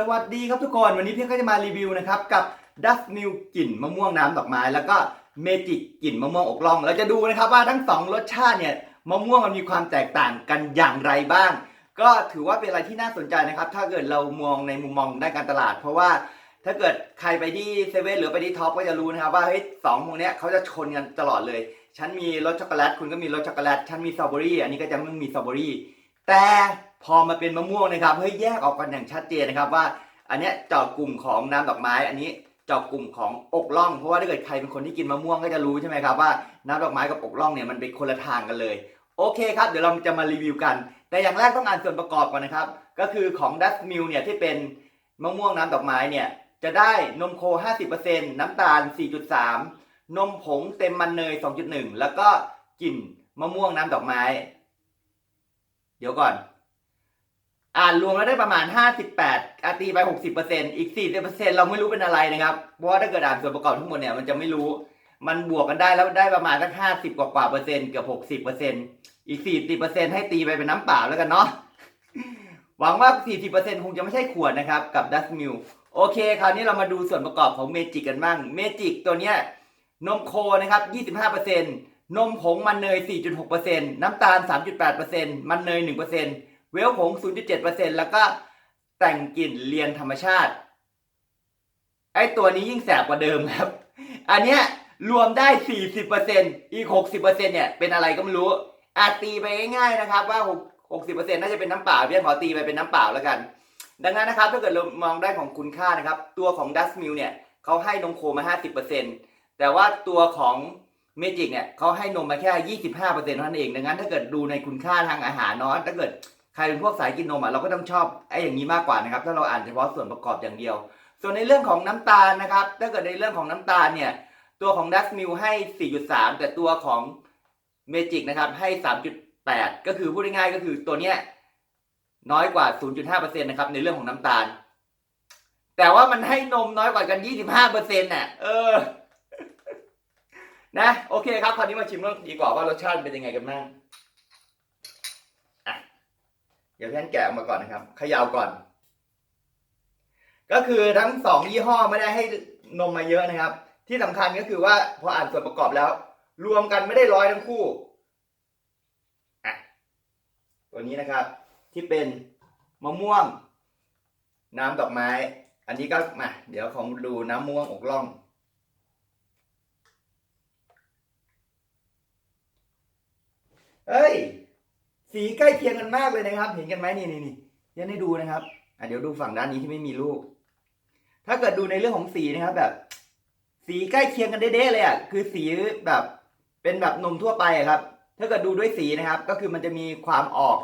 สวัสดีครับทุกคนวันนี้เพี่ก็จะมารีวิวนะครับกับดัสมิลกลิ่นมะม่วงน้ำดอกไม้แล้วก็เมจิกกลิ่นมะม่วงอกล่อง เราจะดูนะครับว่าทั้งสองรสชาติเนี่ยมะม่วงมันมีความแตกต่างกันอย่างไรบ้าง ก็ถือว่าเป็นอะไรที่น่าสนใจนะครับ ถ้าเกิดเรามองในมุมมองด้านการตลาด เพราะว่าถ้าเกิดใครไปที่เซเว่นหรือไปที่ท็อปก็จะรู้นะครับว่าเฮ้ยสองพวกเนี้ยเขาจะชนกันตลอดเลยฉันมีรสช็อกโกแลตคุณก็มีรสช็อกโกแลตฉันมีสตรอเบอรี่อันนี้ก็จะไม่มีสตรอเบอรี่แต่ พอมาเป็นมะม่วงนะครับเฮ้ยแยกออกกันอย่างชัดเจนนะครับว่า อันเนี้ยเจาะกลุ่มของน้ำดอกไม้ อันนี้เจาะกลุ่มของอกล่อง เพราะว่าถ้าเกิดใครเป็นคนที่กินมะม่วงก็จะรู้ใช่ไหมครับว่าน้ำดอกไม้กับอกล่องเนี่ยมันเป็นคนละทางกันเลย โอเคครับ เดี๋ยวเราจะมารีวิวกัน แต่อย่างแรกต้องอ่านส่วนประกอบก่อนนะครับ ก็คือของดัสมิลเนี่ยที่เป็นมะม่วงน้ำดอกไม้เนี่ยจะได้นมโค 50%น้ำตาล 4.3 นมผงเต็มมันเนย 2.1 แล้วก็กลิ่นมะม่วงน้ำดอกไม้ เดี๋ยวก่อน อ่านรวมแล้วได้ประมาณ 58อาตีไป 60%อีก 40%เราไม่รู้เป็นอะไรนะครับ เพราะว่าถ้าเกิดอ่านส่วนประกอบทั้งหมดเนี่ยมันจะไม่รู้ มันบวกกันได้แล้วได้ประมาณสัก 50 กว่ากว่าเปอร์เซ็นต์เกือบ 60เปอร์เซ็นต์อีก 40%ให้ตีไปเป็นน้ำเปล่าแล้วกันเนาะ หวังว่า 40%คงจะไม่ใช่ขวดนะครับกับดัสมิลโอเค คราวนี้เรามาดูส่วนประกอบของเมจิกกันบ้าง เมจิกตัวเนี้ยนมโคนะครับ 25%นมผงมันเนย 4.6%น้ำตาล 3.8%มันเนย 1% เวลผง 0.7%แล้วก็แต่งกลิ่นเรียนธรรมชาติ ไอตัวนี้ยิ่งแสบกว่าเดิมครับ อันเนี้ยรวมได้ 40%อีก 60%เนี่ยเป็นอะไรก็ไม่รู้อาตีไปง่ายๆนะครับว่า 60%น่าจะเป็นน้ำเปล่าเพี่ขอตีไปเป็นน้ำเปล่าแล้วกัน ดังนั้นนะครับถ้าเกิดเรามองได้ของคุณค่านะครับ ตัวของดัสมิลเนี่ยเขาให้นมโคมา 50%แต่ว่าตัวของเมจิกเนี่ยเขาให้นมมาแค่ 25%เท่านั้นเอง ดังนั้นถ้าเกิดดูในคุณค่าทางอาหารเนาะถ้าเกิด ครเป็นพวกสายกินนมอะเราก็ต้องชอบไอ้อย่างนี้มากกว่านะครับ ถ้าเราอ่านเฉพาะส่วนประกอบอย่างเดียว ส่วนในเรื่องของน้ำตาลนะครับ ถ้าเกิดในเรื่องของน้ำตาลเนี่ยตัวของดัสมิลให้ 4.3 แต่ตัวของเมจิกนะครับให้ 3.8 ก็คือพูดง่ายๆก็คือตัวเนี้ยน้อยกว่า 0.5%นะครับในเรื่องของน้ำตาล แต่ว่ามันให้นมน้อยกว่ากัน 25%น่ะเออนะโอเคครับคราวนี้มาชิมเรื่องดีกว่าว่ารสชาติเป็นยังไงกันบ้าง เดี๋ยวพี่แอนแกะออกมาก่อนนะครับเขย่าก่อน ก็คือทั้งสองยี่ห้อไม่ได้ให้นมมาเยอะนะครับ ที่สำคัญก็คือว่าพออ่านส่วนประกอบแล้ว รวมกันไม่ได้ร้อยทั้งคู่อะตัวนี้นะครับ ที่เป็นมะม่วง น้ำดอกไม้ อันนี้ก็มาเดี๋ยวของดูน้ำม่วงอกล่องเอ้ย สีใกล้เคียงกันมากเลยนะครับ เห็นกันไหมนี่นี่นี่ยังให้ดูนะครับอะเดี๋ยวดูฝั่งด้านนี้ที่ไม่มีรูปถ้าเกิดดูในเรื่องของสีนะครับ แบบ สีใกล้เคียงกันเด้ๆเลยอะคือสีแบบเป็นแบบนมทั่วไปครับ ถ้าเกิดดูด้วยสีนะครับ ก็คือมันจะมีความออก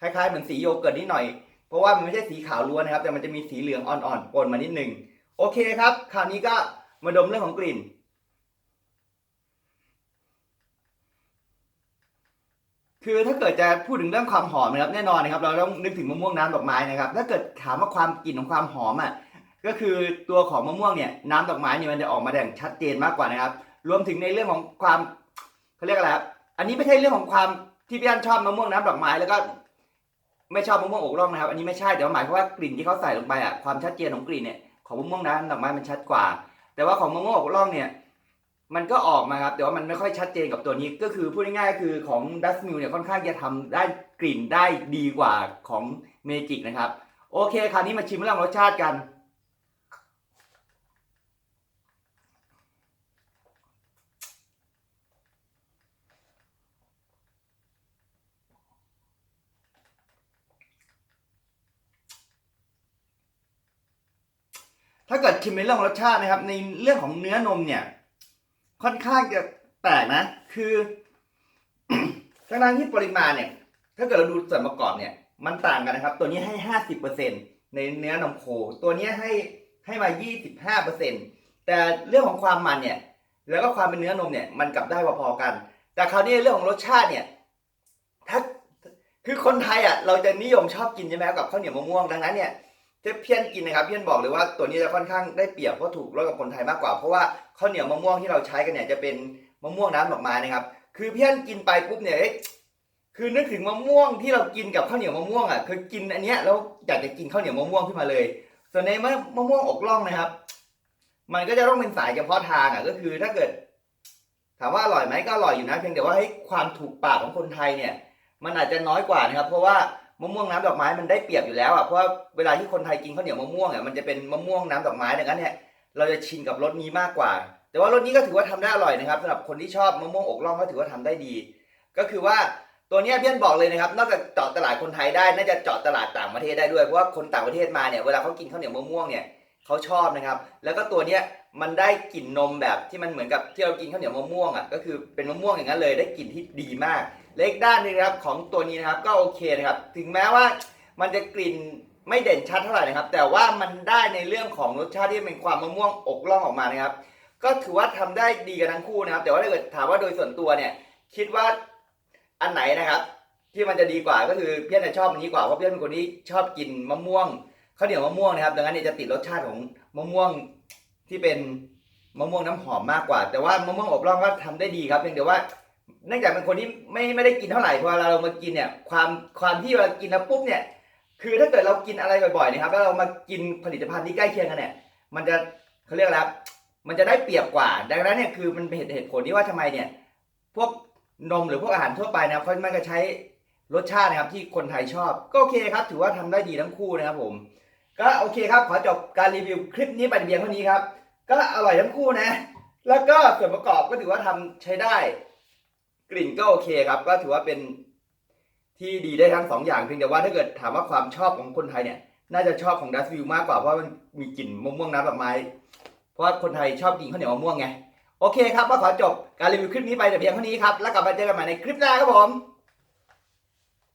คล้ายๆเหมือนสีโยเกิร์ตนิดหน่อย เพราะว่ามันไม่ใช่สีขาวล้วนนะครับ แต่มันจะมีสีเหลืองอ่อนๆปนมานิดหนึ่งโอเคครับ คราวนี้ก็มาดมเรื่องของกลิ่น คือถ้าเกิดจะพูดถึงเรื่องความหอมนะครับแน่นอนนะครับ เราต้องนึกถึงมะม่วงน้ำดอกไม้นะครับ ถ้าเกิดถามว่าความกลิ่นของความหอมอะก็คือตัวของมะม่วงเนี่ยน้ำดอกไม้เนี่ยมันจะออกมาแดงชัดเจนมากกว่านะครับ รวมถึงในเรื่องของความเขาเรียกอะไรครับอันนี้ไม่ใช่เรื่องของความที่พี่อันชอบมะม่วงน้ำดอกไม้แล้วก็ไม่ชอบมะม่วงอกร่องนะครับ อันนี้ไม่ใช่แต่ว่าหมายความว่ากลิ่นที่เขาใส่ลงไปอะความชัดเจนของกลิ่นเนี่ยของมะม่วงน้ำดอกไม้มันชัดกว่า แต่ว่าของมะม่วงอกร่องเนี่ย มันก็ออกมาครับแต่ว่ามันไม่ค่อยชัดเจนกับตัวนี้ก็คือพูดง่ายๆคือของดัสมิลเนี่ยค่อนข้างจะทำได้กลิ่นได้ดีกว่าของเมจิกนะครับ โอเคคราวนี้มาชิมเรื่องรสชาติกัน ถ้าเกิดชิมในเรื่องของรสชาตินะครับ ในเรื่องของเนื้อนมเนี่ย ค่อนข้างจะแปลกนะ คือทั้งๆที่ปริมาณเนี่ย ถ้าเกิดเราดูส่วนประกอบเนี่ย มันต่างกันนะครับ ตัวนี้ให้ห้าสิบเปอร์เซ็นในเนื้อนมโค ตัวนี้ให้ให้มายี่สิบห้าเปอร์เซ็นแต่เรื่องของความมันเนี่ย แล้วก็ความเป็นเนื้อนมเนี่ย มันกลับได้พอๆกัน แต่คราวนี้เรื่องของรสชาติเนี่ย ถ้าคือคนไทยอะ เราจะนิยมชอบกินใช่ไหมครับกับข้าวเหนียวมะม่วงดังนั้นเนี่ย ถ้าเพี้ยนกินนะครับเพี้ยนบอกเลยว่าตัวนี้จะค่อนข้างได้เปรียบเพราะถูกรสกับคนไทยมากกว่า เพราะว่าข้าวเหนียวมะม่วงที่เราใช้กันเนี่ยจะเป็นมะม่วงน้ำดอกไม้นะครับ คือเพี้ยนกินไปปุ๊บเนี่ยเอ๊ะคือนึกถึงมะม่วงที่เรากินกับข้าวเหนียวมะม่วงอะคือกินอันเนี้ยแล้วอยากจะกินข้าวเหนียวมะม่วงขึ้นมาเลยสส่วนในมะมะม่วงอกล่องนะครับ มันก็จะต้องเป็นสายเฉพาะทางอะก็คือถ้าเกิด ถามว่าอร่อยไหมก็อร่อยอยู่นะเพียงแต่ว่าให้ความถูกปากของคนไทยเนี่ย มันอาจจะน้อยกว่านะครับ เพราะว่า มะม่วงน้ำดอกไม้มันได้เปรียบอยู่แล้วอะเพราะว่าเวลาที่คนไทยกินข้าวเหนียวมะม่วงอะมันจะเป็นมะม่วงน้ำดอกไม้ดังนั้นเนี่ยเราจะชินกับรสนี้มากกว่า แต่ว่ารสนี้ก็ถือว่าทำได้อร่อยนะครับสำหรับคนที่ชอบมะม่วงอกล่องก็ถือว่าทำได้ดี ก็คือว่าตัวนี้เพี่อนบอกเลยนะครับนอกจากเจาะตลาดคนไทยได้น่าจะเจาะตลาดต่างประเทศได้ด้วยเพราะว่าคนต่างประเทศมาเนี่ยเวลาเขากินข้าวเหนียวมะม่วงเนี่ยเขาชอบนะครับ แล้วก็ตัวเนี้ยมันได้กลิ่นนมแบบที่มันเหมือนกับที่เรากินข้าวเหนียวมะม่วงอะก็คือเป็นมะม่วงอย่างนั้นเลยได้กลิ่นที่ดีมาก เล็กด้านนึงนะครับของตัวนี้นะครับก็โอเคนะครับ ถึงแม้ว่ามันจะกลิ่นไม่เด่นชัดเท่าไหร่นะครับ แต่ว่ามันได้ในเรื่องของรสชาติที่เป็นความมะม่วงอกล่องออกมานะครับ ก็ถือว่าทำได้ดีกันทั้งคู่นะครับ แต่ว่าถ้าเกิดถามว่าโดยส่วนตัวเนี่ย คิดว่าอันไหนนะครับ ที่มันจะดีกว่าก็คือเพี่อนจะชอบอันนี้กว่าเพราะเพี่อนเป็นคนที่ชอบกินมะม่วงข้าวเหนียวมะม่วงนะครับ ดังนั้นเนี่ยจะติดรสชาติของมะม่วงที่เป็นมะม่วงน้ำหอมมากกว่า แต่ว่ามะม่วงอบร่องก็ทำได้ดีครับเพียงแต่ว่า เนื่องจากเป็นคนที่ไม่ไม่ได้กินเท่าไหร่พอเรามากินเนี่ยความความที่เรากินแล้วปุ๊บเนี่ย คือถ้าเกิดเรากินอะไรบ่อยๆนะครับแล้วเรามากินผลิตภัณฑ์ที่ใกล้เคียงกันเนี่ย มันจะเขาเรียกอะไรครับมันจะได้เปรียบกว่า ดังนั้นเนี่ยคือมันเป็นเหตุผลที่ว่าทำไมเนี่ย พวกนมหรือพวกอาหารทั่วไปนะครับเขามันก็ใช้รสชาตินะครับที่คนไทยชอบ ก็โอเคครับ ถือว่าทำได้ดีทั้งคู่นะครับผม ก็โอเคครับ ขอจบการรีวิวคลิปนี้ไปเพียงเท่านี้ครับ ก็อร่อยทั้งคู่นะ แล้วก็ส่วนประกอบก็ถือว่าทำใช้ได้ กลิ่นก็โอเคครับ ก็ถือว่าเป็นที่ดีได้ทั้งสองอย่างเพียงแต่ว่าถ้าเกิดถามว่าความชอบของคนไทยเนี่ยน่าจะชอบของดัสวิวมากกว่าเพราะมันมีกลิ่นมะม่วงน้ำดอกไม้ เพราะว่าคนไทยชอบกินข้าวเหนียวมะม่วงไง โอเคครับก็ขอจบการรีวิวคลิปนี้ไปแต่เพียงเท่านี้ครับ แล้วกลับมาเจอกันใหม่ในคลิปหน้าครับผม